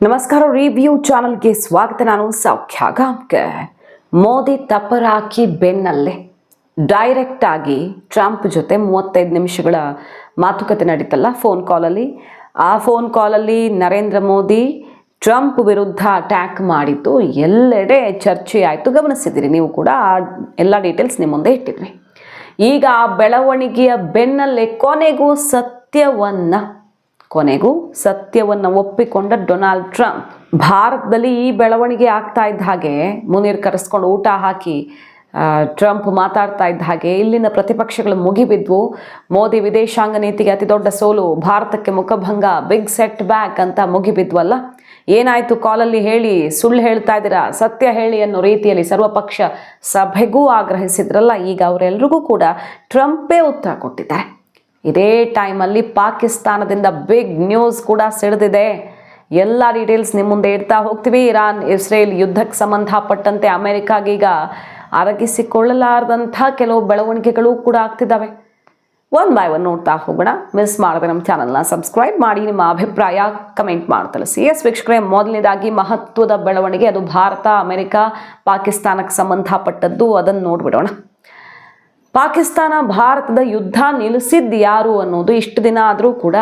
ನಮಸ್ಕಾರ ರಿವ್ಯೂ ಚಾನಲ್ಗೆ ಸ್ವಾಗತ. ನಾನು ಸೌಖ್ಯ ಗಾಂವ್ಕರ್ ಮೋದಿ ತಪ್ಪರಾಕಿ ಬೆನ್ನಲ್ಲೇ ಡೈರೆಕ್ಟ್ ಆಗಿ ಟ್ರಂಪ್ ಜೊತೆ ಮೂವತ್ತೈದು ನಿಮಿಷಗಳ ಮಾತುಕತೆ ನಡೀತಲ್ಲ ಫೋನ್ ಕಾಲಲ್ಲಿ ಆ ಫೋನ್ ಕಾಲಲ್ಲಿ ನರೇಂದ್ರ ಮೋದಿ ಟ್ರಂಪ್ ವಿರುದ್ಧ ಅಟ್ಯಾಕ್ ಮಾಡಿದ್ದು. ಎಲ್ಲೆಡೆ ಚರ್ಚೆ ಆಯಿತು. ಗಮನಿಸಿದ್ದೀರಿ ನೀವು ಕೂಡ ಆ ಎಲ್ಲ ಡೀಟೇಲ್ಸ್ ನಿಮ್ಮ ಮುಂದೆ ಇಟ್ಟಿದ್ರಿ. ಈಗ ಆ ಬೆಳವಣಿಗೆಯ ಬೆನ್ನಲ್ಲೇ ಕೊನೆಗೂ ಸತ್ಯವನ್ನ ಕೊನೆಗೂ ಸತ್ಯವನ್ನು ಒಪ್ಪಿಕೊಂಡ ಡೊನಾಲ್ಡ್ ಟ್ರಂಪ್ ಭಾರತದಲ್ಲಿ ಈ ಬೆಳವಣಿಗೆ ಆಗ್ತಾ ಇದ್ದ ಹಾಗೆ, ಮುನೀರ್ ಕರೆಸ್ಕೊಂಡು ಊಟ ಹಾಕಿ ಟ್ರಂಪ್ ಮಾತಾಡ್ತಾ ಇದ್ದ ಹಾಗೆ ಇಲ್ಲಿನ ಪ್ರತಿಪಕ್ಷಗಳು ಮುಗಿಬಿದ್ವು. ಮೋದಿ ವಿದೇಶಾಂಗ ನೀತಿಗೆ ಅತಿ ದೊಡ್ಡ ಸೋಲು, ಭಾರತಕ್ಕೆ ಮುಖಭಂಗ, ಬಿಗ್ ಸೆಟ್ ಬ್ಯಾಕ್ ಅಂತ ಮುಗಿಬಿದ್ವಲ್ಲ. ಏನಾಯಿತು ಕಾಲಲ್ಲಿ ಹೇಳಿ, ಸುಳ್ಳು ಹೇಳ್ತಾ ಇದ್ದೀರಾ? ಸತ್ಯ ಹೇಳಿ ಅನ್ನೋ ರೀತಿಯಲ್ಲಿ ಸರ್ವಪಕ್ಷ ಸಭೆಗೂ ಆಗ್ರಹಿಸಿದ್ರಲ್ಲ, ಈಗ ಅವರೆಲ್ಲರಿಗೂ ಕೂಡ ಟ್ರಂಪೇ ಉತ್ತರ ಕೊಟ್ಟಿದ್ದಾರೆ. ಇದೇ ಟೈಮಲ್ಲಿ ಪಾಕಿಸ್ತಾನದಿಂದ ಬಿಗ್ ನ್ಯೂಸ್ ಕೂಡ ಸಿಡಿದಿದೆ ಎಲ್ಲ ಡೀಟೇಲ್ಸ್ ನಿಮ್ಮ ಮುಂದೆ ಇಡ್ತಾ ಹೋಗ್ತೀವಿ. ಇರಾನ್, ಇಸ್ರೇಲ್ ಯುದ್ಧಕ್ಕೆ ಸಂಬಂಧಪಟ್ಟಂತೆ ಅಮೆರಿಕಾಗೀಗ ಅರಗಿಸಿಕೊಳ್ಳಲಾರದಂಥ ಕೆಲವು ಬೆಳವಣಿಗೆಗಳು ಕೂಡ ಆಗ್ತಿದ್ದಾವೆ. ಒನ್ ಬೈ ಒನ್ ನೋಡ್ತಾ ಹೋಗೋಣ. ಮಿಸ್ ಮಾಡದೆ ನಮ್ಮ ಚಾನಲ್ನ ಸಬ್ಸ್ಕ್ರೈಬ್ ಮಾಡಿ. ನಿಮ್ಮ ಅಭಿಪ್ರಾಯ ಕಮೆಂಟ್ ಮಾಡಿ ಸಿ ಎಸ್ ವೀಕ್ಷಕರೇ, ಮೊದಲನೇದಾಗಿ ಮಹತ್ವದ ಬೆಳವಣಿಗೆ. ಅದು ಭಾರತ, ಅಮೆರಿಕ, ಪಾಕಿಸ್ತಾನಕ್ಕೆ ಸಂಬಂಧಪಟ್ಟದ್ದು. ಅದನ್ನು ನೋಡ್ಬಿಡೋಣ. ಪಾಕಿಸ್ತಾನ ಭಾರತದ ಯುದ್ಧ ನಿಲ್ಲಿಸಿದ್ದು ಯಾರು ಅನ್ನೋದು ಇಷ್ಟು ದಿನ ಆದರೂ ಕೂಡ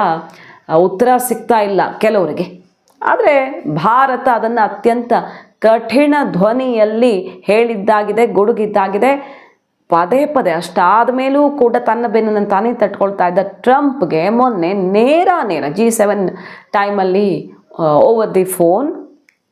ಉತ್ತರ ಸಿಗ್ತಾ ಇಲ್ಲ ಕೆಲವರಿಗೆ. ಆದರೆ ಭಾರತ ಅದನ್ನು ಅತ್ಯಂತ ಕಠಿಣ ಧ್ವನಿಯಲ್ಲಿ ಹೇಳಿದ್ದಾಗಿದೆ, ಗುಡುಗಿದ್ದಾಗಿದೆ. ಪದೇ ಪದೇ ಅಷ್ಟಾದ ಮೇಲೂ ಕೂಡ ತನ್ನ ಬೆನ್ನನ್ನು ತಾನೇ ತಟ್ಕೊಳ್ತಾ ಇದ್ದ ಟ್ರಂಪ್ಗೆ ಮೊನ್ನೆ ನೇರ ನೇರ ಜಿ ಸೆವೆನ್ ಟೈಮಲ್ಲಿ over the phone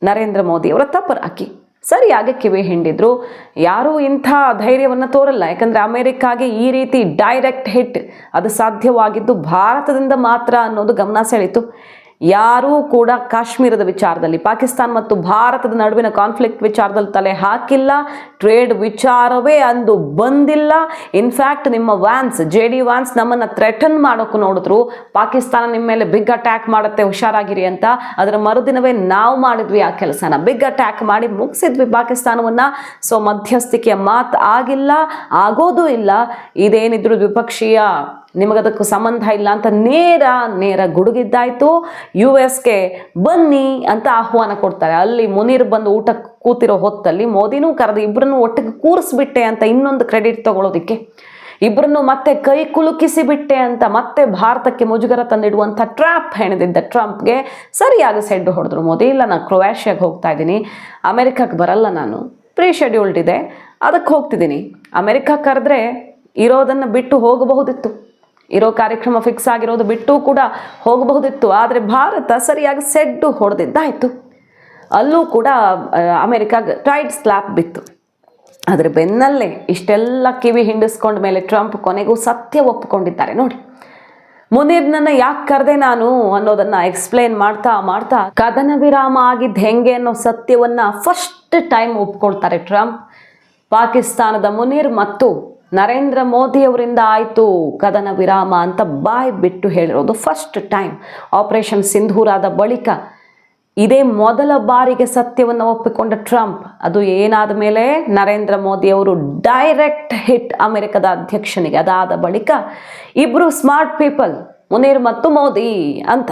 Narendra Modi ಅವರ ತಪ್ಪರಾಕಿ ಸರಿಯಾಗಿ ಕಿವಿ ಹಿಂಡಿದ್ರು. ಯಾರೂ ಇಂಥ ಧೈರ್ಯವನ್ನು ತೋರಲ್ಲ. ಯಾಕಂದರೆ ಅಮೆರಿಕಾಗೆ ಈ ರೀತಿ ಡೈರೆಕ್ಟ್ ಹಿಟ್ ಅದು ಸಾಧ್ಯವಾಗಿದ್ದು ಭಾರತದಿಂದ ಮಾತ್ರ ಅನ್ನೋದು ಗಮನ ಸೆಳೀತು ಯಾರೂ ಕೂಡ ಕಾಶ್ಮೀರದ ವಿಚಾರದಲ್ಲಿ, ಪಾಕಿಸ್ತಾನ ಮತ್ತು ಭಾರತದ ನಡುವಿನ ಕಾನ್ಫ್ಲಿಕ್ಟ್ ವಿಚಾರದಲ್ಲಿ ತಲೆ ಹಾಕಿಲ್ಲ ಟ್ರೇಡ್ ವಿಚಾರವೇ ಅಂದು ಬಂದಿಲ್ಲ. ಇನ್ಫ್ಯಾಕ್ಟ್ ನಿಮ್ಮ ವ್ಯಾನ್ಸ್ ಜೆ ಡಿ ವ್ಯಾನ್ಸ್ ನಮ್ಮನ್ನು ಥ್ರೆಟನ್ ಮಾಡೋಕ್ಕೂ ನೋಡಿದ್ರು. ಪಾಕಿಸ್ತಾನ ನಿಮ್ಮ ಮೇಲೆ ಬಿಗ್ ಅಟ್ಯಾಕ್ ಮಾಡುತ್ತೆ, ಹುಷಾರಾಗಿರಿ ಅಂತ. ಅದರ ಮರುದಿನವೇ ನಾವು ಮಾಡಿದ್ವಿ ಆ ಕೆಲಸನ. ಬಿಗ್ ಅಟ್ಯಾಕ್ ಮಾಡಿ ಮುಗಿಸಿದ್ವಿ ಪಾಕಿಸ್ತಾನವನ್ನು. ಸೊ ಮಧ್ಯಸ್ಥಿಕೆಯ ಮಾತು ಆಗಿಲ್ಲ, ಆಗೋದೂ ಇಲ್ಲ. ಇದೇನಿದ್ರು ದ್ವಿಪಕ್ಷೀಯ ನಿಮಗದಕ್ಕೂ ಸಂಬಂಧ ಇಲ್ಲ ಅಂತ ನೇರ ನೇರ ಗುಡುಗಿದ್ದಾಯಿತು. ಯು ಎಸ್ಗೆ ಬನ್ನಿ ಅಂತ ಆಹ್ವಾನ ಕೊಡ್ತಾರೆ. ಅಲ್ಲಿ ಮುನೀರ್ ಬಂದು ಊಟಕ್ಕೆ ಕೂತಿರೋ ಹೊತ್ತಲ್ಲಿ ಮೋದಿನೂ ಕರೆದು ಇಬ್ಬರನ್ನು ಒಟ್ಟಿಗೆ ಕೂರಿಸ್ಬಿಟ್ಟೆ ಅಂತ ಇನ್ನೊಂದು ಕ್ರೆಡಿಟ್ ತಗೊಳ್ಳೋದಿಕ್ಕೆ ಇಬ್ಬರನ್ನು ಮತ್ತೆ ಕೈ ಕುಲುಕಿಸಿಬಿಟ್ಟೆ ಅಂತ ಮತ್ತೆ ಭಾರತಕ್ಕೆ ಮುಜುಗರ ತಂದಿಡುವಂಥ ಟ್ರಾಪ್ ಹೆಣೆದಿದ್ದ ಟ್ರಂಪ್ಗೆ ಸರಿಯಾಗಿ ಸೆಡ್ಡು ಹೊಡೆದ್ರು ಮೋದಿ. ಇಲ್ಲ, ನಾನು ಕ್ರೊವೇಷಿಯಾಗೆ ಹೋಗ್ತಾ ಇದ್ದೀನಿ. ಅಮೆರಿಕಕ್ಕೆ ಬರಲ್ಲ ನಾನು. ಪ್ರೀ ಶೆಡ್ಯೂಲ್ಡ್ ಇದೆ. ಅದಕ್ಕೆ ಹೋಗ್ತಿದ್ದೀನಿ. ಅಮೆರಿಕ ಕರೆದ್ರೆ ಇರೋದನ್ನು ಬಿಟ್ಟು ಹೋಗಬಹುದಿತ್ತು. ಇರೋ ಕಾರ್ಯಕ್ರಮ ಫಿಕ್ಸ್ ಆಗಿರೋದು ಬಿಟ್ಟು ಕೂಡ ಹೋಗಬಹುದಿತ್ತು. ಆದರೆ ಭಾರತ ಸರಿಯಾಗಿ ಸೆಡ್ಡು ಹೊಡೆದಿದ್ದಾಯಿತು. ಅಲ್ಲೂ ಕೂಡ ಅಮೆರಿಕ ಟೈಟ್ ಸ್ಲ್ಯಾಪ್ ಬಿತ್ತು. ಅದರ ಬೆನ್ನಲ್ಲೇ ಇಷ್ಟೆಲ್ಲ ಕಿವಿ ಹಿಂಡಿಸ್ಕೊಂಡ ಮೇಲೆ ಟ್ರಂಪ್ ಕೊನೆಗೂ ಸತ್ಯ ಒಪ್ಪಿಕೊಂಡಿದ್ದಾರೆ ನೋಡಿ. ಮುನೀರ್ನನ್ನ ಯಾಕೆ ಕರೆದೆ ನಾನು ಅನ್ನೋದನ್ನ ಎಕ್ಸ್ಪ್ಲೇನ್ ಮಾಡ್ತಾ ಮಾಡ್ತಾ ಕದನ ವಿರಾಮ ಆಗಿದ್ದು ಹೆಂಗೆ ಅನ್ನೋ ಸತ್ಯವನ್ನ ಫಸ್ಟ್ ಟೈಮ್ ಒಪ್ಕೊಳ್ತಾರೆ ಟ್ರಂಪ್. ಪಾಕಿಸ್ತಾನದ ಮುನೀರ್ ಮತ್ತು ನರೇಂದ್ರ ಮೋದಿ ಅವರಿಂದ ಆಯಿತು ಕದನ ವಿರಾಮ ಅಂತ ಬಾಯ್ ಬಿಟ್ಟು ಹೇಳಿರೋದು ಫಸ್ಟ್ ಟೈಮ್ ಆಪರೇಷನ್ ಸಿಂಧೂರಾದ ಬಳಿಕ ಇದೇ ಮೊದಲ ಬಾರಿಗೆ ಸತ್ಯವನ್ನು ಒಪ್ಪಿಕೊಂಡ ಟ್ರಂಪ್. ಅದು ಏನಾದ ಮೇಲೆ ನರೇಂದ್ರ ಮೋದಿ ಅವರು ಡೈರೆಕ್ಟ್ ಹಿಟ್ ಅಮೆರಿಕದ ಅಧ್ಯಕ್ಷನಿಗೆ. ಅದಾದ ಬಳಿಕ ಇಬ್ಬರು ಸ್ಮಾರ್ಟ್ ಪೀಪಲ್ ಮುನೀರ್ ಮತ್ತು ಮೋದಿ ಅಂತ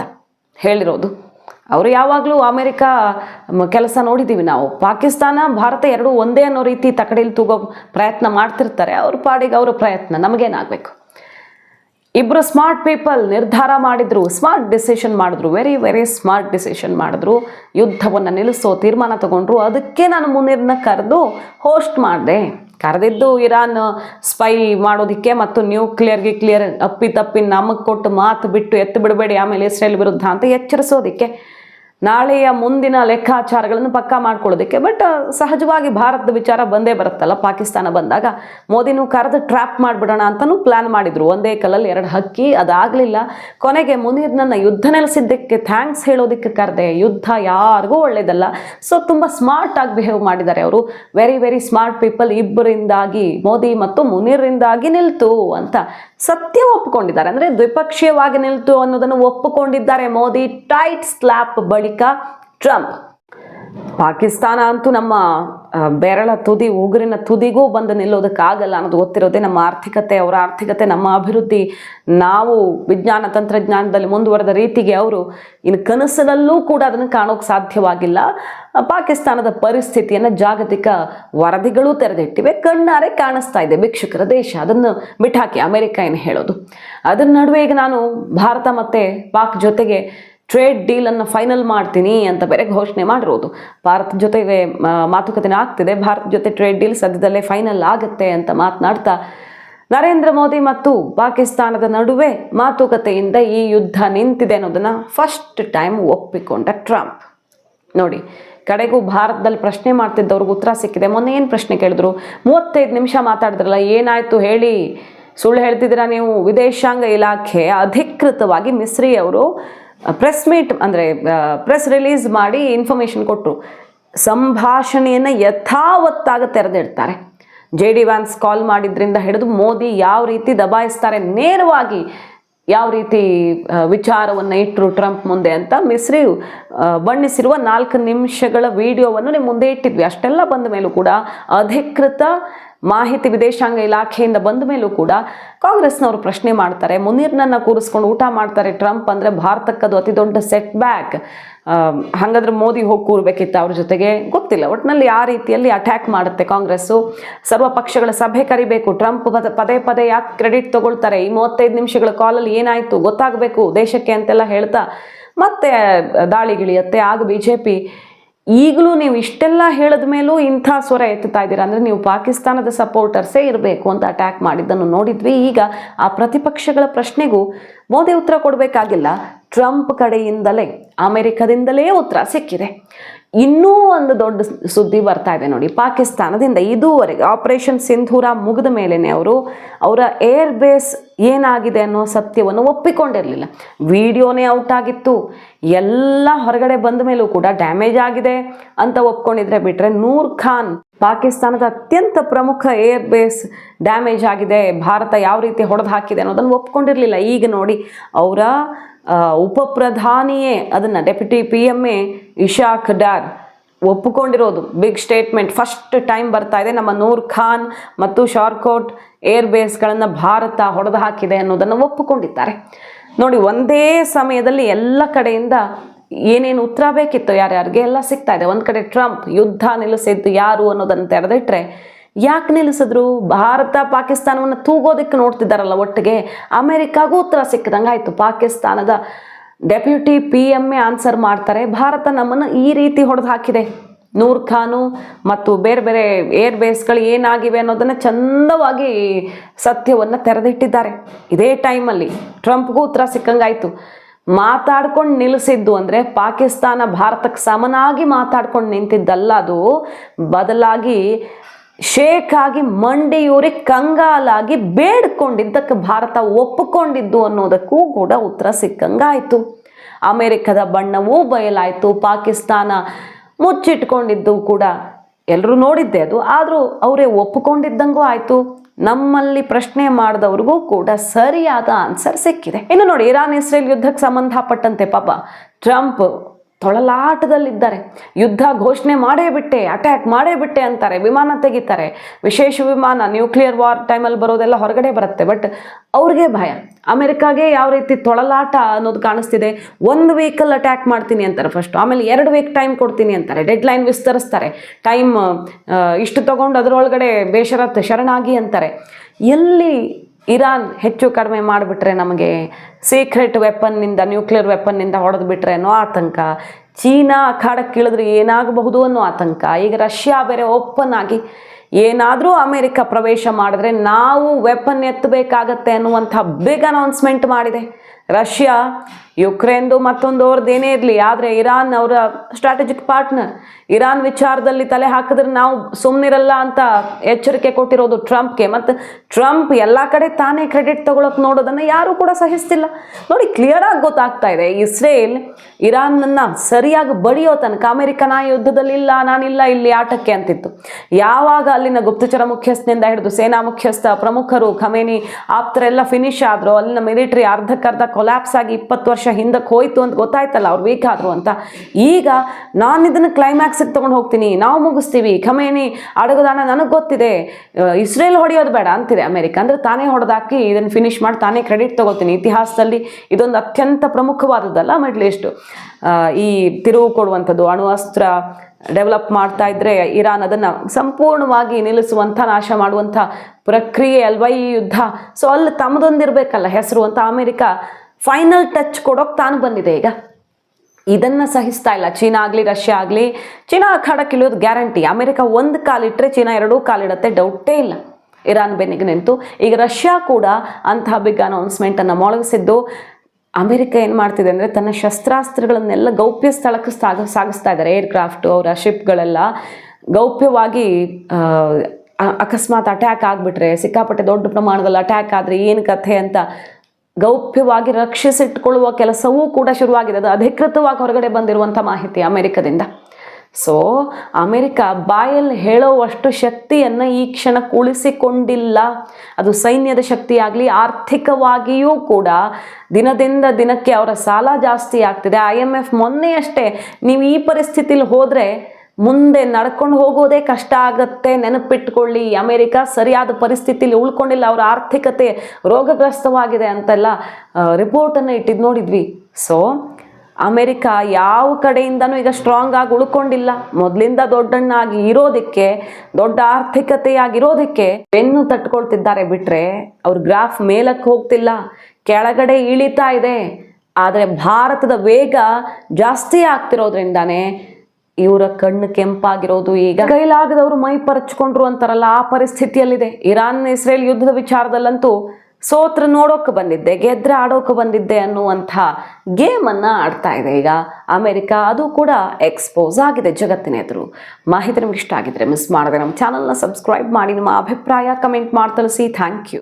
ಹೇಳಿರೋದು. ಅವರು ಯಾವಾಗಲೂ ಅಮೆರಿಕ ಕೆಲಸ ನೋಡಿದ್ದೀವಿ ನಾವು. ಪಾಕಿಸ್ತಾನ, ಭಾರತ ಎರಡೂ ಒಂದೇ ಅನ್ನೋ ರೀತಿ ತಕಡೀಲಿ ತೂಗೋ ಪ್ರಯತ್ನ ಮಾಡ್ತಿರ್ತಾರೆ. ಅವ್ರ ಪಾಡಿಗೆ ಅವರ ಪ್ರಯತ್ನ ನಮಗೇನಾಗಬೇಕು. ಇಬ್ಬರು ಸ್ಮಾರ್ಟ್ ಪೀಪಲ್ ನಿರ್ಧಾರ ಮಾಡಿದರು, ಸ್ಮಾರ್ಟ್ ಡಿಸಿಷನ್ ಮಾಡಿದ್ರು, ವೆರಿ ವೆರಿ ಸ್ಮಾರ್ಟ್ ಡಿಸಿಷನ್ ಮಾಡಿದ್ರು. ಯುದ್ಧವನ್ನು ನಿಲ್ಲಿಸೋ ತೀರ್ಮಾನ ತಗೊಂಡ್ರು. ಅದಕ್ಕೆ ನಾನು ಮುನೀರ್ನ ಕರೆದು ಹೋಸ್ಟ್ ಮಾಡಿದೆ. ಕರೆದಿದ್ದು ಇರಾನ್ ಸ್ಪೈ ಮಾಡೋದಕ್ಕೆ ಮತ್ತು ನ್ಯೂಕ್ಲಿಯರ್ಗೆ ಕ್ಲಿಯರ್ ಅಪ್ಪಿ ತಪ್ಪಿ ನಮಗೆ ಕೊಟ್ಟು ಮಾತು ಬಿಟ್ಟು ಎತ್ತು ಬಿಡಬೇಡಿ, ಆಮೇಲೆ ಇಸ್ರೇಲ್ ವಿರುದ್ಧ ಅಂತ ಎಚ್ಚರಿಸೋದಕ್ಕೆ ನಾಳೆಯ ಮುಂದಿನ ಲೆಕ್ಕಾಚಾರಗಳನ್ನು ಪಕ್ಕಾ ಮಾಡ್ಕೊಳ್ಳೋದಕ್ಕೆ. ಬಟ್ ಸಹಜವಾಗಿ ಭಾರತದ ವಿಚಾರ ಬಂದೇ ಬರುತ್ತಲ್ಲ, ಪಾಕಿಸ್ತಾನ ಬಂದಾಗ. ಮೋದಿನೂ ಕರೆದು ಟ್ರ್ಯಾಪ್ ಮಾಡಿಬಿಡೋಣ ಅಂತಲೂ ಪ್ಲ್ಯಾನ್ ಮಾಡಿದರು. ಒಂದೇ ಕಲ್ಲಲ್ಲಿ ಎರಡು ಹಕ್ಕಿ, ಅದಾಗಲಿಲ್ಲ. ಕೊನೆಗೆ ಮುನೀರ್ನನ್ನು ಯುದ್ಧ ನೆಲೆಸಿದ್ದಕ್ಕೆ ಥ್ಯಾಂಕ್ಸ್ ಹೇಳೋದಕ್ಕೆ ಕರೆದೆ. ಯುದ್ಧ ಯಾರಿಗೂ ಒಳ್ಳೆಯದಲ್ಲ ಸೊ ತುಂಬ ಸ್ಮಾರ್ಟ್ ಆಗಿ ಬಿಹೇವ್ ಮಾಡಿದ್ದಾರೆ ಅವರು. ವೆರಿ ವೆರಿ ಸ್ಮಾರ್ಟ್ ಪೀಪಲ್ ಇಬ್ಬರಿಂದಾಗಿ, ಮೋದಿ ಮತ್ತು ಮುನೀರಿಂದಾಗಿ ನಿಲ್ತು ಅಂತ. ಸತ್ಯ ಒಪ್ಪಿಕೊಂಡಿದ್ದಾರೆ ಅಂದ್ರೆ ದ್ವಿಪಕ್ಷೀಯವಾಗಿ ನಿಲ್ತು ಅನ್ನೋದನ್ನು ಒಪ್ಪಿಕೊಂಡಿದ್ದಾರೆ ಮೋದಿ. ಟೈಟ್ ಸ್ಲ್ಯಾಪ್ ಬಳಿಕ ಟ್ರಂಪ್. ಪಾಕಿಸ್ತಾನ ಅಂತೂ ನಮ್ಮ ಬೆರಳ ತುದಿ, ಉಗುರಿನ ತುದಿಗೂ ಬಂದು ನಿಲ್ಲೋದಕ್ಕಾಗಲ್ಲ ಅನ್ನೋದು ಗೊತ್ತಿರೋದೆ ನಮ್ಮ ಆರ್ಥಿಕತೆ, ಅವರ ಆರ್ಥಿಕತೆ, ನಮ್ಮ ಅಭಿವೃದ್ಧಿ. ನಾವು ವಿಜ್ಞಾನ ತಂತ್ರಜ್ಞಾನದಲ್ಲಿ ಮುಂದುವರೆದ ರೀತಿಗೆ ಅವರು ಇನ್ನು ಕನಸಿನಲ್ಲೂ ಕೂಡ ಅದನ್ನು ಕಾಣೋಕೆ ಸಾಧ್ಯವಾಗಿಲ್ಲ. ಪಾಕಿಸ್ತಾನದ ಪರಿಸ್ಥಿತಿಯನ್ನು ಜಾಗತಿಕ ವರದಿಗಳು ತೆರೆದಿಟ್ಟಿವೆ, ಕಣ್ಣಾರೆ ಕಾಣಿಸ್ತಾ ಇದೆ ಭಿಕ್ಷುಕರ ದೇಶ. ಅದನ್ನು ಬಿಟ್ಟಾಕಿ ಅಮೆರಿಕ ಏನು ಹೇಳೋದು? ಅದರ ನಡುವೆ ಈಗ ನಾನು ಭಾರತ ಮತ್ತು ಪಾಕ್ ಜೊತೆಗೆ ಟ್ರೇಡ್ ಡೀಲನ್ನು ಫೈನಲ್ ಮಾಡ್ತೀನಿ ಅಂತ ಬೇರೆ ಘೋಷಣೆ ಮಾಡಿರೋದು. ಭಾರತ ಜೊತೆಗೆ ಮಾತುಕತೆನಾಗ್ತಿದೆ ಭಾರತ ಜೊತೆ ಟ್ರೇಡ್ ಡೀಲ್ ಸದ್ಯದಲ್ಲೇ ಫೈನಲ್ ಆಗುತ್ತೆ ಅಂತ ಮಾತನಾಡ್ತಾ ನರೇಂದ್ರ ಮೋದಿ ಮತ್ತು ಪಾಕಿಸ್ತಾನದ ನಡುವೆ ಮಾತುಕತೆಯಿಂದ ಈ ಯುದ್ಧ ನಿಂತಿದೆ ಅನ್ನೋದನ್ನ ಫಸ್ಟ್ ಟೈಮ್ ಒಪ್ಪಿಕೊಂಡ ಟ್ರಂಪ್. ನೋಡಿ, ಕಡೆಗೂ ಭಾರತದಲ್ಲಿ ಪ್ರಶ್ನೆ ಮಾಡ್ತಿದ್ದವ್ರಿಗೆ ಉತ್ತರ ಸಿಕ್ಕಿದೆ. ಮೊನ್ನೆ ಏನು ಪ್ರಶ್ನೆ ಕೇಳಿದ್ರು? ಮೂವತ್ತೈದು ನಿಮಿಷ ಮಾತಾಡಿದ್ರಲ್ಲ ಏನಾಯ್ತು ಹೇಳಿ? ಸುಳ್ಳು ಹೇಳ್ತಿದ್ದೀರಾ ನೀವು? ವಿದೇಶಾಂಗ ಇಲಾಖೆ ಅಧಿಕೃತವಾಗಿ ಮಿಸ್ರಿ ಅವರು ಪ್ರೆಸ್ ಮೀಟ್ ಅಂದರೆ ಪ್ರೆಸ್ ರಿಲೀಸ್ ಮಾಡಿ ಇನ್ಫಾರ್ಮೇಷನ್ ಕೊಟ್ಟರು ಸಂಭಾಷಣೆಯನ್ನು ಯಥಾವತ್ತಾಗ ತೆರೆದಿಡ್ತಾರೆ. ಜೆ ಡಿ ವ್ಯಾನ್ಸ್ ಕಾಲ್ ಮಾಡಿದ್ರಿಂದ ಹಿಡಿದು ಮೋದಿ ಯಾವ ರೀತಿ ದಬಾಯಿಸ್ತಾರೆ ನೇರವಾಗಿ ಯಾವ ರೀತಿ ವಿಚಾರವನ್ನು ಇಟ್ಟರು ಟ್ರಂಪ್ ಮುಂದೆ ಅಂತ ಮಿಸ್ರಿ ಬಣ್ಣಿಸಿರುವ ನಾಲ್ಕು ನಿಮಿಷಗಳ ವಿಡಿಯೋವನ್ನು ನಿಮ್ಮ ಮುಂದೆ ಇಟ್ಟಿದ್ವಿ. ಅಷ್ಟೆಲ್ಲ ಬಂದ ಮೇಲೂ ಕೂಡ ಅಧಿಕೃತ ಮಾಹಿತಿ ವಿದೇಶಾಂಗ ಇಲಾಖೆಯಿಂದ ಬಂದ ಮೇಲೂ ಕೂಡ ಕಾಂಗ್ರೆಸ್ನವರು ಪ್ರಶ್ನೆ ಮಾಡ್ತಾರೆ, ಮುನೀರ್ನನ್ನ ಕೂರಿಸ್ಕೊಂಡು ಊಟ ಮಾಡ್ತಾರೆ ಟ್ರಂಪ್ ಅಂದರೆ ಭಾರತಕ್ಕದು ಅತಿ ದೊಡ್ಡ ಸೆಟ್ ಬ್ಯಾಕ್ ಹಾಗಾದ್ರೆ ಮೋದಿ ಹೋಗಿ ಕೂರ್ಬೇಕಿತ್ತು ಅವ್ರ ಜೊತೆಗೆ? ಗೊತ್ತಿಲ್ಲ ಒಟ್ಟಿನಲ್ಲಿ ಆ ರೀತಿಯಲ್ಲಿ ಅಟ್ಯಾಕ್ ಮಾಡುತ್ತೆ ಕಾಂಗ್ರೆಸ್ಸು. ಸರ್ವ ಪಕ್ಷಗಳ ಸಭೆ ಕರಿಬೇಕು, ಟ್ರಂಪ್ ಪದ, ಪದೇ ಯಾಕೆ ಕ್ರೆಡಿಟ್ ತಗೊಳ್ತಾರೆ? ಈ ಮೂವತ್ತೈದು ನಿಮಿಷಗಳ ಕಾಲಲ್ಲಿ ಏನಾಯಿತು? ಗೊತ್ತಾಗಬೇಕು ದೇಶಕ್ಕೆ ಅಂತೆಲ್ಲ ಹೇಳ್ತಾ ಮತ್ತೆ ದಾಳಿಗಿಳಿಯತ್ತೆ ಆಗ ಬಿ ಈಗಲೂ ನೀವು ಇಷ್ಟೆಲ್ಲ ಹೇಳಿದ ಮೇಲೂ ಇಂಥ ಸ್ವರ ಎತ್ತುತ್ತಾ ಇದ್ದೀರಾ? ಅಂದರೆ ನೀವು ಪಾಕಿಸ್ತಾನದ ಸಪೋರ್ಟರ್ಸೇ ಇರಬೇಕು ಅಂತ ಅಟ್ಯಾಕ್ ಮಾಡಿದ್ದನ್ನು ನೋಡಿದ್ವಿ. ಈಗ ಆ ಪ್ರತಿಪಕ್ಷಗಳ ಪ್ರಶ್ನೆಗೂ ಮೋದಿ ಉತ್ತರ ಕೊಡಬೇಕಾಗಿಲ್ಲ. ಟ್ರಂಪ್ ಕಡೆಯಿಂದಲೇ ಅಮೆರಿಕದಿಂದಲೇ ಉತ್ತರ ಸಿಕ್ಕಿದೆ. ಇನ್ನೂ ಒಂದು ದೊಡ್ಡ ಸುದ್ದಿ ಬರ್ತಾ ಇದೆ ನೋಡಿ. ಪಾಕಿಸ್ತಾನದಿಂದ ಇದುವರೆಗೆ ಆಪರೇಷನ್ ಸಿಂಧೂರ ಮುಗಿದ ಮೇಲೇ ಅವರು ಅವರ ಏರ್ ಬೇಸ್ ಏನಾಗಿದೆ ಅನ್ನೋ ಸತ್ಯವನ್ನು ಒಪ್ಪಿಕೊಂಡಿರಲಿಲ್ಲ. ವಿಡಿಯೋನೇ ಔಟ್ ಆಗಿತ್ತು. ಎಲ್ಲ ಹೊರಗಡೆ ಬಂದ ಮೇಲೂ ಕೂಡ ಡ್ಯಾಮೇಜ್ ಆಗಿದೆ ಅಂತ ಒಪ್ಕೊಂಡಿದ್ರೆ ಬಿಟ್ಟರೆ ನೂರ್ ಖಾನ್ ಪಾಕಿಸ್ತಾನದ ಅತ್ಯಂತ ಪ್ರಮುಖ ಏರ್ ಬೇಸ್ ಡ್ಯಾಮೇಜ್ ಆಗಿದೆ, ಭಾರತ ಯಾವ ರೀತಿ ಹೊಡೆದು ಹಾಕಿದೆ ಅನ್ನೋದನ್ನು ಒಪ್ಕೊಂಡಿರಲಿಲ್ಲ. ಈಗ ನೋಡಿ, ಅವರ ಉಪ ಪ್ರಧಾನಿಯೇ ಅದನ್ನು, ಡೆಪ್ಯೂಟಿ ಪಿ ಎಂ ಎ ಇಶಾಕ್ ಡಾರ್ ಒಪ್ಪಿಕೊಂಡಿರೋದು. ಬಿಗ್ ಸ್ಟೇಟ್ಮೆಂಟ್ ಫಸ್ಟ್ ಟೈಮ್ ಬರ್ತಾ ಇದೆ ನಮ್ಮ ನೂರ್ ಖಾನ್ ಮತ್ತು ಶಾರ್ಕೋಟ್ ಏರ್ ಬೇಸ್ಗಳನ್ನು ಭಾರತ ಹೊಡೆದು ಹಾಕಿದೆ ಅನ್ನೋದನ್ನು ಒಪ್ಪಿಕೊಂಡಿದ್ದಾರೆ. ನೋಡಿ, ಒಂದೇ ಸಮಯದಲ್ಲಿ ಎಲ್ಲ ಕಡೆಯಿಂದ ಏನೇನು ಉತ್ತರ ಬೇಕಿತ್ತು ಯಾರ್ಯಾರಿಗೆ ಎಲ್ಲ ಸಿಗ್ತಾ ಇದೆ. ಒಂದು ಕಡೆ ಟ್ರಂಪ್ ಯುದ್ಧ ನಿಲ್ಲಿಸಿದ್ದು ಯಾರು ಅನ್ನೋದನ್ನು ತೆರೆದಿಟ್ರೆ ಯಾಕೆ ನಿಲ್ಲಿಸಿದ್ರು? ಭಾರತ ಪಾಕಿಸ್ತಾನವನ್ನು ತೂಗೋದಕ್ಕೆ ನೋಡ್ತಿದ್ದಾರಲ್ಲ ಒಟ್ಟಿಗೆ. ಅಮೆರಿಕಾಗೂ ಉತ್ತರ ಸಿಕ್ಕದಂಗೆ ಆಯಿತು. ಪಾಕಿಸ್ತಾನದ ಡೆಪ್ಯೂಟಿ ಪಿ ಎಂ ಎ ಆನ್ಸರ್ ಮಾಡ್ತಾರೆ. ಭಾರತ ನಮ್ಮನ್ನು ಈ ರೀತಿ ಹೊಡೆದು ಹಾಕಿದೆ. ನೂರ್ ಖಾನು ಮತ್ತು ಬೇರೆ ಬೇರೆ ಏರ್ ಬೇಸ್ಗಳು ಏನಾಗಿವೆ ಅನ್ನೋದನ್ನು ಚಂದವಾಗಿ ಸತ್ಯವನ್ನು ತೆರೆದಿಟ್ಟಿದ್ದಾರೆ. ಇದೇ ಟೈಮಲ್ಲಿ ಟ್ರಂಪ್ಗೂ ಉತ್ತರ ಸಿಕ್ಕಂಗಾಯ್ತು ಮಾತಾಡ್ಕೊಂಡು ನಿಲ್ಲಿಸಿದ್ದು ಅಂದರೆ ಪಾಕಿಸ್ತಾನ ಭಾರತಕ್ಕೆ ಸಮನಾಗಿ ಮಾತಾಡ್ಕೊಂಡು ನಿಂತಿದ್ದಲ್ಲ ಅದು. ಬದಲಾಗಿ ಶೇಕ್ ಆಗಿ ಮಂಡಿಯೂರಿ ಕಂಗಾಲಾಗಿ ಬೇಡ್ಕೊಂಡಿದ್ದಕ್ಕೆ ಭಾರತ ಒಪ್ಪಿಕೊಂಡಿದ್ದು ಅನ್ನೋದಕ್ಕೂ ಕೂಡ ಉತ್ತರ ಸಿಕ್ಕಂಗಾಯಿತು. ಅಮೆರಿಕದ ಬಣ್ಣವೂ ಬಯಲಾಯಿತು. ಪಾಕಿಸ್ತಾನ ಮುಚ್ಚಿಟ್ಕೊಂಡಿದ್ದು ಕೂಡ ಎಲ್ಲರೂ ನೋಡಿದ್ದೆ ಅದು. ಆದರೂ ಅವರೇ ಒಪ್ಪಿಕೊಂಡಿದ್ದಂಗೂ ಆಯಿತು. ನಮ್ಮಲ್ಲಿ ಪ್ರಶ್ನೆ ಮಾಡಿದವ್ರಿಗೂ ಕೂಡ ಸರಿಯಾದ ಆನ್ಸರ್ ಸಿಕ್ಕಿದೆ. ಇನ್ನು ನೋಡಿ ಇರಾನ್ ಇಸ್ರೇಲ್ ಯುದ್ಧಕ್ಕೆ ಸಂಬಂಧಪಟ್ಟಂತೆ ಪಾಪ ಟ್ರಂಪ್ ತೊಳಲಾಟದಲ್ಲಿದ್ದಾರೆ. ಯುದ್ಧ ಘೋಷಣೆ ಮಾಡೇ ಬಿಟ್ಟೆ ಅಟ್ಯಾಕ್ ಮಾಡೇ ಬಿಟ್ಟೆ ಅಂತಾರೆ, ವಿಮಾನ ತೆಗಿತಾರೆ. ವಿಶೇಷ ವಿಮಾನ ನ್ಯೂಕ್ಲಿಯರ್ ವಾರ್ ಟೈಮಲ್ಲಿ ಬರೋದೆಲ್ಲ ಹೊರಗಡೆ ಬರುತ್ತೆ. ಬಟ್ ಅವ್ರಿಗೆ ಭಯ. ಅಮೆರಿಕಾಗೆ ಯಾವ ರೀತಿ ತೊಳಲಾಟ ಅನ್ನೋದು ಕಾಣಿಸ್ತಿದೆ. ಒಂದು ವೀಕಲ್ಲಿ ಅಟ್ಯಾಕ್ ಮಾಡ್ತೀನಿ ಅಂತಾರೆ ಫಸ್ಟ್ ಆಮೇಲೆ ಎರಡು ವೀಕ್ ಟೈಮ್ ಕೊಡ್ತೀನಿ ಅಂತಾರೆ. ಡೆಡ್ ಲೈನ್ ವಿಸ್ತರಿಸ್ತಾರೆ ಟೈಮ್ ಇಷ್ಟು ತೊಗೊಂಡು ಅದರೊಳಗಡೆ ಬೇಷರತ್ ಶರಣಾಗಿ ಅಂತಾರೆ. ಎಲ್ಲಿ ಇರಾನ್ ಹೆಚ್ಚು ಕಡಿಮೆ ಮಾಡಿಬಿಟ್ರೆ ನಮಗೆ ಸೀಕ್ರೆಟ್ ವೆಪನ್ನಿಂದ ನ್ಯೂಕ್ಲಿಯರ್ ವೆಪನ್ನಿಂದ ಹೊಡೆದು ಬಿಟ್ರೆ ಅನ್ನೋ ಆತಂಕ. ಚೀನಾ ಅಖಾಡಕ್ಕೆ ಇಳಿದ್ರೆ ಏನಾಗಬಹುದು ಅನ್ನೋ ಆತಂಕ. ಈಗ ರಷ್ಯಾ ಬೇರೆ ಓಪನ್ ಆಗಿ ಏನಾದರೂ ಅಮೆರಿಕ ಪ್ರವೇಶ ಮಾಡಿದ್ರೆ ನಾವು ವೆಪನ್ ಎತ್ತಬೇಕಾಗತ್ತೆ ಅನ್ನುವಂಥ ಬಿಗ್ ಅನೌನ್ಸ್ಮೆಂಟ್ ಮಾಡಿದೆ. ರಷ್ಯಾ, ಯುಕ್ರೇನ್ದು ಮತ್ತೊಂದು ಅವ್ರದ್ದು ಏನೇ ಇರಲಿ, ಆದರೆ ಇರಾನ್ ಅವರ ಸ್ಟ್ರಾಟಜಿಕ್ ಪಾರ್ಟ್ನರ್ ಇರಾನ್ ವಿಚಾರದಲ್ಲಿ ತಲೆ ಹಾಕಿದ್ರೆ ನಾವು ಸುಮ್ಮನಿರಲ್ಲ ಅಂತ ಎಚ್ಚರಿಕೆ ಕೊಟ್ಟಿರೋದು ಟ್ರಂಪ್ಗೆ. ಮತ್ತು ಟ್ರಂಪ್ ಎಲ್ಲ ಕಡೆ ತಾನೇ ಕ್ರೆಡಿಟ್ ತಗೊಳಕ್ ನೋಡೋದನ್ನು ಯಾರೂ ಕೂಡ ಸಹಿಸ್ತಿಲ್ಲ. ನೋಡಿ ಕ್ಲಿಯರ್ ಆಗಿ ಗೊತ್ತಾಗ್ತಾ ಇದೆ, ಇಸ್ರೇಲ್ ಇರಾನನ್ನು ಸರಿಯಾಗಿ ಬಡಿಯೋ ತನಕ ಅಮೆರಿಕ ಯುದ್ಧದಲ್ಲಿ ಇಲ್ಲ ನಾನಿಲ್ಲ ಇಲ್ಲಿ ಆಟಕ್ಕೆ ಅಂತಿತ್ತು. ಯಾವಾಗ ಅಲ್ಲಿನ ಗುಪ್ತಚರ ಮುಖ್ಯಸ್ಥನಿಂದ ಹಿಡಿದು ಸೇನಾ ಮುಖ್ಯಸ್ಥ ಪ್ರಮುಖರು, ಖಮೇನಿ, ಆಪ್ತರೆಲ್ಲ ಫಿನಿಶ್ ಆದರೂ, ಅಲ್ಲಿನ ಮಿಲಿಟರಿ ಅರ್ಧಕ್ಕರ್ಧ ಕೊಲ್ಯಾಪ್ಸ್ ಆಗಿ ಇಪ್ಪತ್ತು ವರ್ಷ ಹಿಂದಕ್ಕೆ ಹೋಯಿತು ಅಂತ ಗೊತ್ತಾಯ್ತಲ್ಲ, ಅವ್ರು ವೀಕ್ ಅಂತ. ಈಗ ನಾನು ಇದನ್ನು ಕ್ಲೈಮ್ಯಾಕ್ಸಿಗೆ ತೊಗೊಂಡು ಹೋಗ್ತೀನಿ, ನಾವು ಮುಗಿಸ್ತೀವಿ, ಖಮೇನಿ, ಅಡಗುದಾಣ ನನಗೆ ಗೊತ್ತಿದೆ. ಇಸ್ರೇಲ್ ಹೊಡೆಯೋದು ಬೇಡ ಅಂತಿದೆ ಅಮೆರಿಕ. ಅಂದರೆ ತಾನೇ ಹೊಡೆದಾಕಿ ಇದನ್ನು ಫಿನಿಶ್ ಮಾಡಿ ತಾನೇ ಕ್ರೆಡಿಟ್ ತಗೋತೀನಿ. ಇತಿಹಾಸದಲ್ಲಿ ಇದೊಂದು ಅತ್ಯಂತ ಪ್ರಮುಖವಾದದ್ದಲ್ಲ ಮಿಡ್ಲ್ ಈಸ್ಟ್ ಈ ತಿರುವು ಕೊಡುವಂಥದ್ದು ಅಣುಅಸ್ತ್ರ ಡೆವಲಪ್ ಮಾಡ್ತಾ ಇದ್ರೆ ಇರಾನ್ ಅದನ್ನು ಸಂಪೂರ್ಣವಾಗಿ ನಿಲ್ಲಿಸುವಂಥ, ನಾಶ ಮಾಡುವಂಥ ಪ್ರಕ್ರಿಯೆ ಅಲ್ವಾ ಈ ಯುದ್ಧ? ಸೊ ಅಲ್ಲಿ ತಮ್ಮದೊಂದಿರಬೇಕಲ್ಲ ಹೆಸರು ಅಂತ ಅಮೆರಿಕ ಫೈನಲ್ ಟಚ್ ಕೊಡೋಕೆ ತಾನು ಬಂದಿದೆ ಈಗ. ಇದನ್ನ ಸಹಿಸ್ತಾ ಇಲ್ಲ. ಚೀನಾ ಆಗಲಿ, ರಷ್ಯಾ ಆಗಲಿ, ಚೀನಾ ಅಖಾಡಕ್ಕಿಳಿಯೋದು ಗ್ಯಾರಂಟಿ ಅಮೆರಿಕ ಒಂದು ಕಾಲಿಟ್ಟರೆ ಚೀನಾ ಎರಡೂ ಕಾಲಿಡುತ್ತೆ ಡೌಟೇ ಇಲ್ಲ. ಇರಾನ್ ಬೆನ್ನಿಗೆ ನಿಂತು. ಈಗ ರಷ್ಯಾ ಕೂಡ ಅಂತಹ ಬಿಗ್ ಅನೌನ್ಸ್ಮೆಂಟನ್ನು ಮೊಳಗಿಸಿದ್ದು. ಅಮೆರಿಕ ಏನು ಮಾಡ್ತಿದೆ ಅಂದರೆ ತನ್ನ ಶಸ್ತ್ರಾಸ್ತ್ರಗಳನ್ನೆಲ್ಲ ಗೌಪ್ಯ ಸ್ಥಳಕ್ಕೆ ಸಾಗ, ಸಾಗಿಸ್ತಾ ಇದ್ದಾರೆ ಏರ್ಕ್ರಾಫ್ಟು ಅವರ ಶಿಪ್ಗಳೆಲ್ಲ ಗೌಪ್ಯವಾಗಿ ಅಕಸ್ಮಾತ್ ಅಟ್ಯಾಕ್ ಆಗಿಬಿಟ್ರೆ, ಸಿಕ್ಕಾಪಟ್ಟೆ ದೊಡ್ಡ ಪ್ರಮಾಣದಲ್ಲಿ ಅಟ್ಯಾಕ್ ಆದರೆ ಏನು ಕಥೆ ಅಂತ ಗೌಪ್ಯವಾಗಿ ರಕ್ಷಿಸಿಟ್ಕೊಳ್ಳುವ ಕೆಲಸವೂ ಕೂಡ ಶುರುವಾಗಿದೆ ಅದು ಅಧಿಕೃತವಾಗಿ ಹೊರಗಡೆ ಬಂದಿರುವಂಥ ಮಾಹಿತಿ ಅಮೆರಿಕದಿಂದ. ಸೊ ಅಮೆರಿಕ ಬಾಯಲ್ಲಿ ಹೇಳುವಷ್ಟು ಶಕ್ತಿಯನ್ನು ಈ ಕ್ಷಣಕ್ಕೆ ಉಳಿಸಿಕೊಂಡಿಲ್ಲ ಅದು ಸೈನ್ಯದ ಶಕ್ತಿಯಾಗಲಿ, ಆರ್ಥಿಕವಾಗಿಯೂ ಕೂಡ ದಿನದಿಂದ ದಿನಕ್ಕೆ ಅವರ ಸಾಲ ಜಾಸ್ತಿ ಆಗ್ತಿದೆ. ಐ ಎಂ ಎಫ್ ಮೊನ್ನೆಯಷ್ಟೇ ನೀವು ಈ ಪರಿಸ್ಥಿತಿಲಿ ಹೋದರೆ ಮುಂದೆ ನಡ್ಕೊಂಡು ಹೋಗೋದೇ ಕಷ್ಟ ಆಗುತ್ತೆ. ನೆನಪಿಟ್ಕೊಳ್ಳಿ, ಅಮೆರಿಕ ಸರಿಯಾದ ಪರಿಸ್ಥಿತಿಲಿ ಉಳ್ಕೊಂಡಿಲ್ಲ. ಅವರ ಆರ್ಥಿಕತೆ ರೋಗಗ್ರಸ್ತವಾಗಿದೆ ಅಂತೆಲ್ಲ ರಿಪೋರ್ಟನ್ನು ಇಟ್ಟಿದ್ದು ನೋಡಿದ್ವಿ. ಸೊ ಅಮೆರಿಕ ಯಾವ ಕಡೆಯಿಂದನೂ ಈಗ ಸ್ಟ್ರಾಂಗ್ ಆಗಿ ಉಳ್ಕೊಂಡಿಲ್ಲ. ಮೊದಲಿಂದ ದೊಡ್ಡಣ್ಣಾಗಿ ಇರೋದಕ್ಕೆ, ದೊಡ್ಡ ಆರ್ಥಿಕತೆಯಾಗಿರೋದಕ್ಕೆ ಬೆನ್ನು ತಟ್ಕೊಳ್ತಿದ್ದಾರೆ ಬಿಟ್ರೆ ಅವ್ರ ಗ್ರಾಫ್ ಮೇಲಕ್ಕೆ ಹೋಗ್ತಿಲ್ಲ. ಕೆಳಗಡೆ ಇಳಿತಾ ಇದೆ. ಆದರೆ ಭಾರತದ ವೇಗ ಜಾಸ್ತಿ ಆಗ್ತಿರೋದ್ರಿಂದಾನೇ ಇವರ ಕಣ್ಣು ಕೆಂಪಾಗಿರೋದು ಈಗ. ಕೈಲಾಗದವರು ಮೈ ಪರಚ್ಕೊಂಡ್ರು ಅಂತಾರಲ್ಲ, ಆ ಪರಿಸ್ಥಿತಿಯಲ್ಲಿದೆ. ಇರಾನ್, ಇಸ್ರೇಲ್ ಯುದ್ಧದ ವಿಚಾರದಲ್ಲಂತೂ ಸೋತ್ರ ನೋಡೋಕೆ ಬಂದಿದ್ದೆ, ಗೆದ್ರೆ ಆಡೋಕೆ ಬಂದಿದ್ದೆ ಅನ್ನುವಂಥ ಗೇಮನ್ನು ಆಡ್ತಾ ಇದೆ ಈಗ ಅಮೆರಿಕ ಅದು ಕೂಡ ಎಕ್ಸ್ಪೋಸ್ ಆಗಿದೆ ಜಗತ್ತಿನ ಎದುರು. ಮಾಹಿತಿ ನಿಮ್ಗೆ ಇಷ್ಟ ಆಗಿದ್ರೆ ಮಿಸ್ ಮಾಡದೆ ನಮ್ಮ ಚಾನಲ್ನ ಸಬ್ಸ್ಕ್ರೈಬ್ ಮಾಡಿ, ನಿಮ್ಮ ಅಭಿಪ್ರಾಯ ಕಮೆಂಟ್ ಮಾಡಿ ತಿಳಿಸಿ ಥ್ಯಾಂಕ್ ಯು